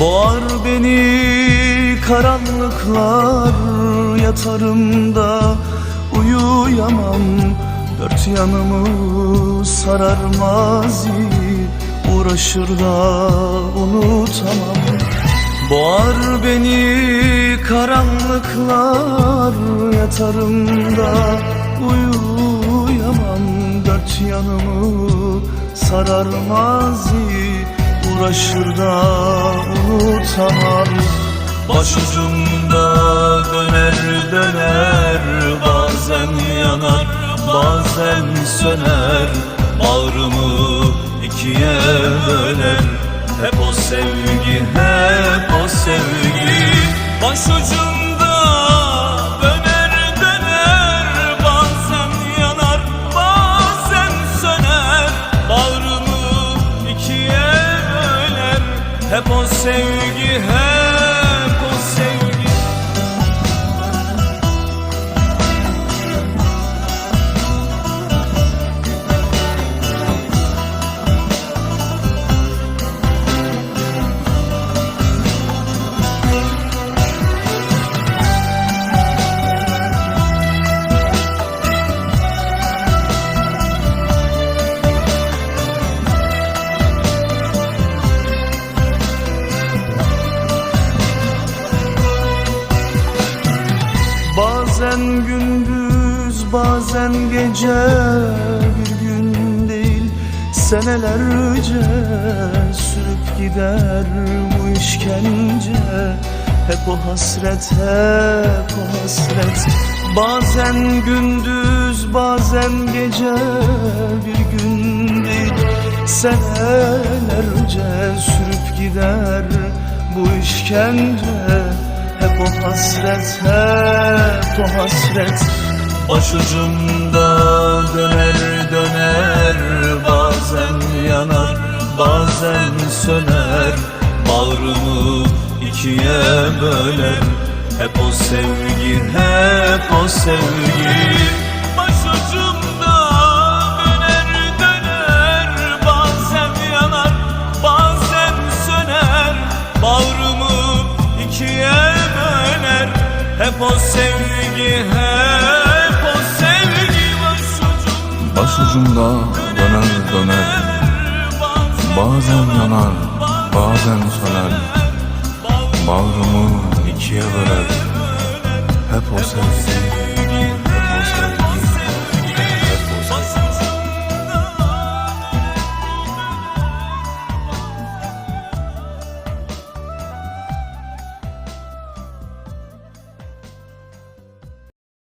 Boğar beni karanlıklar Yatarımda. Uyuyamam Dört yanımı sarar mazi. Uğraşır da unutamam. Boğar beni karanlıklar Yatarımda. Uyuyamam Dört yanımı sarar mazi. Uğraşır da unutamam Başucumda döner döner Bazen yanar bazen söner Bağrımı ikiye böler. Hep o sevgi hep o sevgi Başucumda gündüz bazen gece bir gün değil. Senelerce sürüp gider bu işkence. Hep o hasret hep o hasret. Bazen gündüz bazen gece bir gün değil. Senelerce sürüp gider bu işkence hep o hasret, hep o hasret. Başucumda döner döner Bazen yanar, bazen söner. Bağrımı ikiye böler Hep o sevgi, hep o sevgi. Başucumda o sevgi, hep o sevgi Başucumda döner döner. Bazen yanar bazen söner. Bağrımı ikiye böler. Hep o sevgi